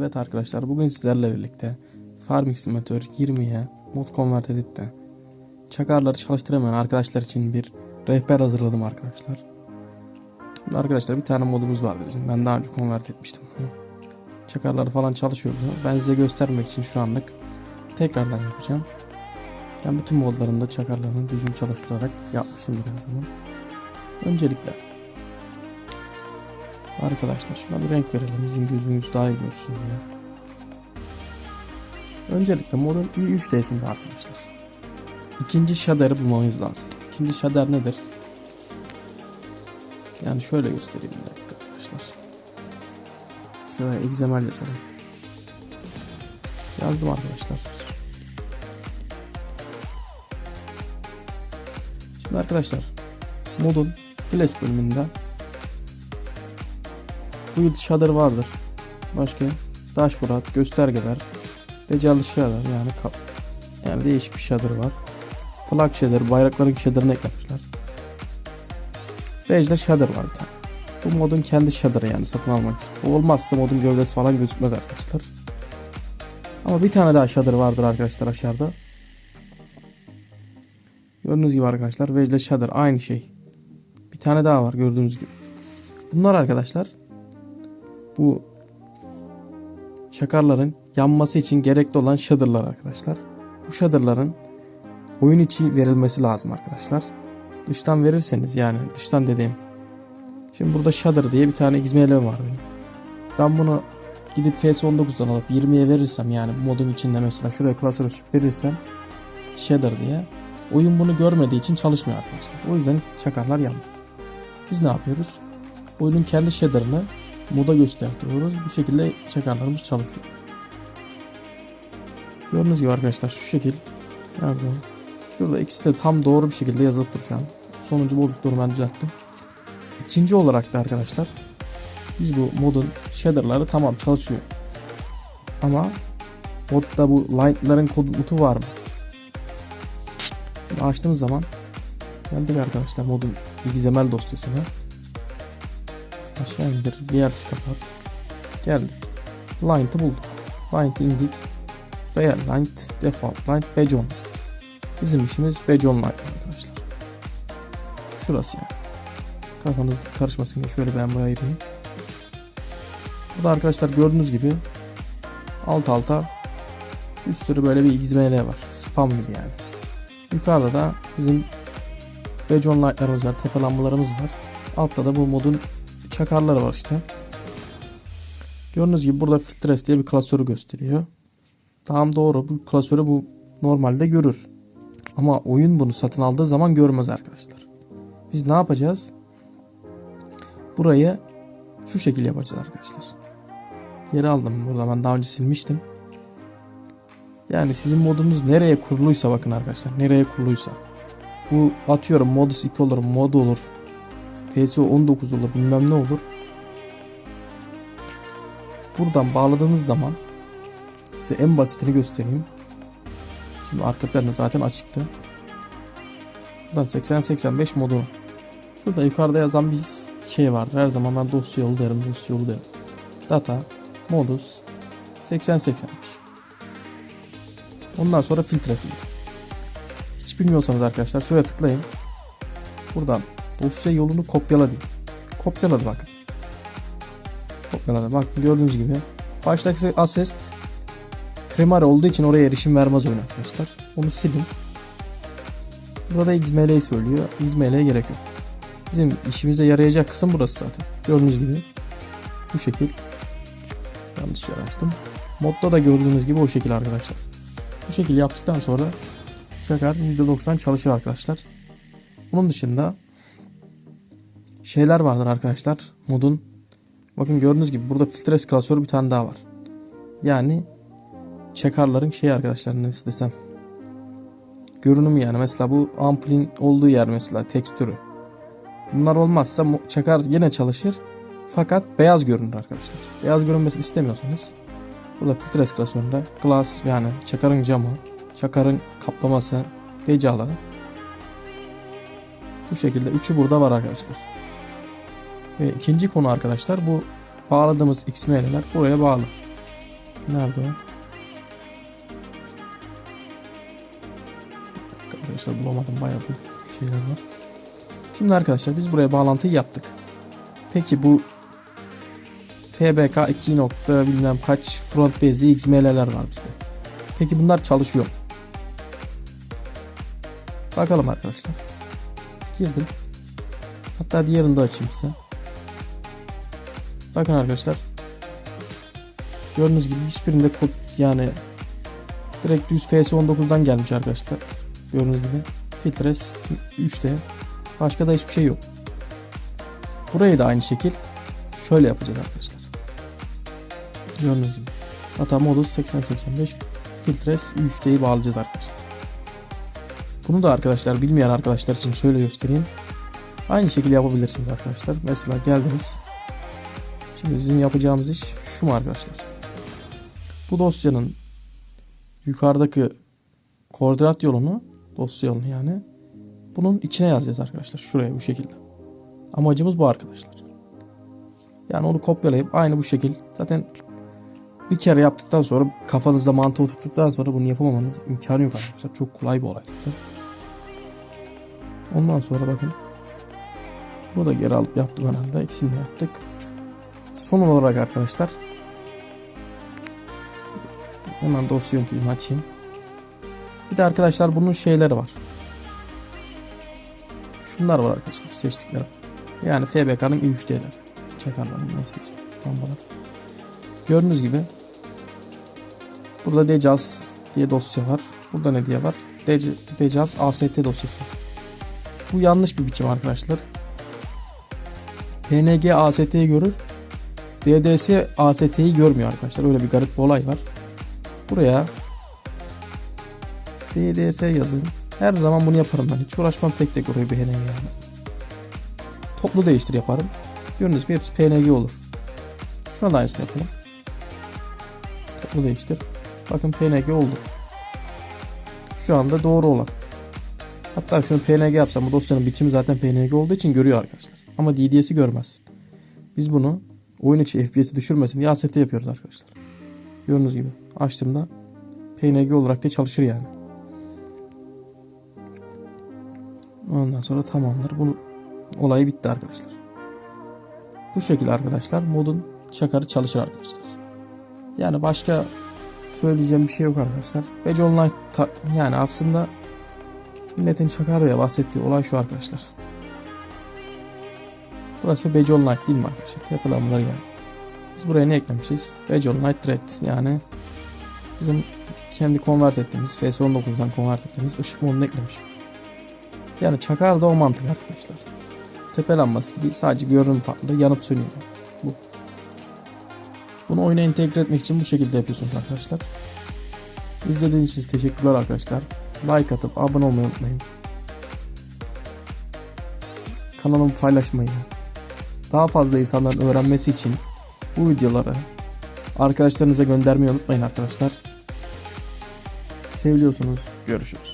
Evet arkadaşlar bugün sizlerle birlikte Farming Simulator 20'ye mod convert edip de çakarları çalıştıramayan arkadaşlar için bir rehber hazırladım arkadaşlar. Şimdi arkadaşlar bir tane modumuz vardı bizim. Ben daha önce convert etmiştim. Çakarları falan çalışıyordu. Ben size göstermek için şu anlık tekrardan yapacağım. Ben bütün modlarımda çakarlarını düzgün çalıştırarak yapmışımdır her zaman. Öncelikle Arkadaşlar şuna bir renk verelim. Bizim gözümüz daha iyi görsün diye. Öncelikle modun i3D'sinde arkadaşlar. İkinci shader'ı bulmamız lazım. İkinci shader nedir? Yani şöyle göstereyim bir dakika arkadaşlar. Şuraya XML yazalım. Yazdım arkadaşlar. Şimdi arkadaşlar modun flash bölümünden Build shader vardır. Başka dashboard, göstergeler, decallı shader yani yani değişik bir shader var. Flag shader, bayrakların shader'ını eklemişler. Bejde shader var bir tane. Bu modun kendi shader'ı yani satın almak için. Bu olmazsa modun gövdesi falan gözükmez arkadaşlar. Ama bir tane daha shader vardır arkadaşlar aşağıda. Gördüğünüz gibi arkadaşlar Vejde shader aynı şey. Bir tane daha var gördüğünüz gibi. Bunlar arkadaşlar bu şakarların yanması için gerekli olan shader'lar arkadaşlar. Bu shader'ların oyun içi verilmesi lazım arkadaşlar. Dıştan verirseniz yani dıştan dediğim. Şimdi burada shader diye bir tane XML var benim. Ben bunu gidip FS19'dan alıp 20'ye verirsem yani bu modun içinde mesela şuraya klasör açıp verirsem shader diye oyun bunu görmediği için çalışmıyor arkadaşlar. O yüzden çakarlar yanmıyor. Biz ne yapıyoruz? Oyunun kendi shader'ını moda gösteriyoruz. Bu şekilde çakarlarımız çalışıyor. Gördüğünüz gibi arkadaşlar şu şekil. Nerede? Şurada ikisi de tam doğru bir şekilde yazılıp duruyor. Sonuncu bozukluğunu ben düzelttim. İkinci olarak da arkadaşlar biz bu modun shader'ları tamam çalışıyor. Ama modda bu light'ların komutu var mı? Şimdi açtığımız zaman geldik arkadaşlar modun XML dosyasına. Aşağı indir. VLC kapat. Geldik. Line'ı bulduk. Line'ı indik. Real Line, Default Line, Bejon. Bizim işimiz Bejon Line arkadaşlar. Şurası yani. Kafanız karışmasın diye şöyle ben buraya ayırayım. Burada arkadaşlar gördüğünüz gibi alt alta bir sürü böyle bir XML var. Spam gibi yani. Yukarıda da bizim Bejon Light'larımız var. Tepe lambalarımız var. Altta da bu modun çakarları var işte. Gördüğünüz gibi burada filtres diye bir klasörü gösteriyor. Tamam doğru bu klasörü bu normalde görür. Ama oyun bunu satın aldığı zaman görmez arkadaşlar. Biz ne yapacağız? Burayı şu şekil yapacağız arkadaşlar. Geri aldım burada ben daha önce silmiştim. Yani sizin modunuz nereye kuruluysa bakın arkadaşlar nereye kuruluysa. Bu atıyorum modus 2 olur mod olur TSO 19 olur bilmem ne olur. Buradan bağladığınız zaman size en basitini göstereyim. Şimdi arka planda zaten açıktı. Buradan 8085 modu. Şurada yukarıda yazan bir şey vardır. Her zaman ben dosya yolu derim, dosya yolu derim. Data, modus, 8085. Ondan sonra filtresi. Hiç bilmiyorsanız arkadaşlar şuraya tıklayın. Buradan dosya yolunu kopyala diyor. Kopyaladı bakın. Kopyaladı. Bak gördüğünüz gibi. Baştaki assist primar olduğu için oraya erişim vermez oyun arkadaşlar. Onu silin. Burada XML'yi söylüyor. XML'ye gerek yok. Bizim işimize yarayacak kısım burası zaten. Gördüğünüz gibi. Bu şekil. Yanlış yer açtım. Modda da gördüğünüz gibi o şekil arkadaşlar. Bu şekil yaptıktan sonra Çakar %90 çalışıyor arkadaşlar. Bunun dışında şeyler vardır arkadaşlar modun. Bakın gördüğünüz gibi burada filtres klasörü bir tane daha var. Yani çakarların şey arkadaşlar nasıl desem. Görünüm yani mesela bu ampulün olduğu yer mesela tekstürü. Bunlar olmazsa çakar yine çalışır. Fakat beyaz görünür arkadaşlar. Beyaz görünmesini istemiyorsanız burada filtres klasöründe glass yani çakarın camı, çakarın kaplaması, decalı. Bu şekilde üçü burada var arkadaşlar. Ve ikinci konu arkadaşlar bu bağladığımız XML'ler buraya bağlı. Nerede o? Arkadaşlar bulamadım bayağı bir şeyler var. Şimdi arkadaşlar biz buraya bağlantıyı yaptık. Peki bu FBK 2 nokta bilmem kaç front base'li XML'ler var bizde. Peki bunlar çalışıyor? Bakalım arkadaşlar. Girdim. Hatta diğerini de açayım size. Bakın arkadaşlar. Gördüğünüz gibi hiçbirinde kod yani direkt düz FS19'dan gelmiş arkadaşlar. Gördüğünüz gibi. Filtres 3D. Başka da hiçbir şey yok. Burayı da aynı şekil şöyle yapacağız arkadaşlar. Gördüğünüz gibi. Hata modus 8085 filtres 3D'yi bağlayacağız arkadaşlar. Bunu da arkadaşlar bilmeyen arkadaşlar için şöyle göstereyim. Aynı şekilde yapabilirsiniz arkadaşlar. Mesela geldiniz. Şimdi bizim yapacağımız iş şu mu arkadaşlar? Bu dosyanın yukarıdaki koordinat yolunu dosya yolunu yani bunun içine yazacağız arkadaşlar. Şuraya bu şekilde. Amacımız bu arkadaşlar. Yani onu kopyalayıp aynı bu şekil zaten bir kere yaptıktan sonra kafanızda mantığı oturttuktan sonra bunu yapamamanız imkanı yok arkadaşlar. Çok kolay bir olay zaten. Ondan sonra bakın. Bunu da geri alıp yaptım herhalde. İkisini de yaptık. Son olarak arkadaşlar hemen dosya yöneticimi açayım. Bir de arkadaşlar bunun şeyleri var. Şunlar var arkadaşlar seçtiklerim. Yani FBK'nın U3D'leri. Çakarların neyse işte lambalar. Gördüğünüz gibi burada Decals diye dosya var. Burada ne diye var? Dec- Decals AST dosyası. Bu yanlış bir biçim arkadaşlar. PNG AST'yi görür. DDS AST'yi görmüyor arkadaşlar. Öyle bir garip bir olay var. Buraya DDS yazın. Her zaman bunu yaparım ben. Hiç uğraşmam tek tek oraya PNG yani. Toplu değiştir yaparım. Gördüğünüz gibi hepsi PNG olur. Şuna da aynısını yapalım. Toplu değiştir. Bakın PNG oldu. Şu anda doğru olan. Hatta şunu PNG yapsam bu dosyanın biçimi zaten PNG olduğu için görüyor arkadaşlar. Ama DDS'i görmez. Biz bunu oyun içi FPS'i düşürmesin diye AST yapıyoruz arkadaşlar. Gördüğünüz gibi açtığımda PNG olarak da çalışır yani. Ondan sonra tamamdır. Bu olayı bitti arkadaşlar. Bu şekilde arkadaşlar modun çakarı çalışır arkadaşlar. Yani başka söyleyeceğim bir şey yok arkadaşlar. Badge Online yani aslında milletin çakar diye bahsettiği olay şu arkadaşlar. Burası Badge Online değil mi arkadaşlar? Tepelamlar yani. Biz buraya ne eklemişiz? Badge Online Thread yani bizim kendi konvert ettiğimiz FS19'dan konvert ettiğimiz ışık modunu eklemiş. Yani çakar da o mantık arkadaşlar. Tepe lambası gibi sadece görünüm farklı yanıp sönüyor. Bu. Bunu oyuna entegre etmek için bu şekilde yapıyorsunuz arkadaşlar. İzlediğiniz için teşekkürler arkadaşlar. Like atıp abone olmayı unutmayın. Kanalımı paylaşmayı. Daha fazla insanların öğrenmesi için bu videoları arkadaşlarınıza göndermeyi unutmayın arkadaşlar. Seviliyorsunuz. Görüşürüz.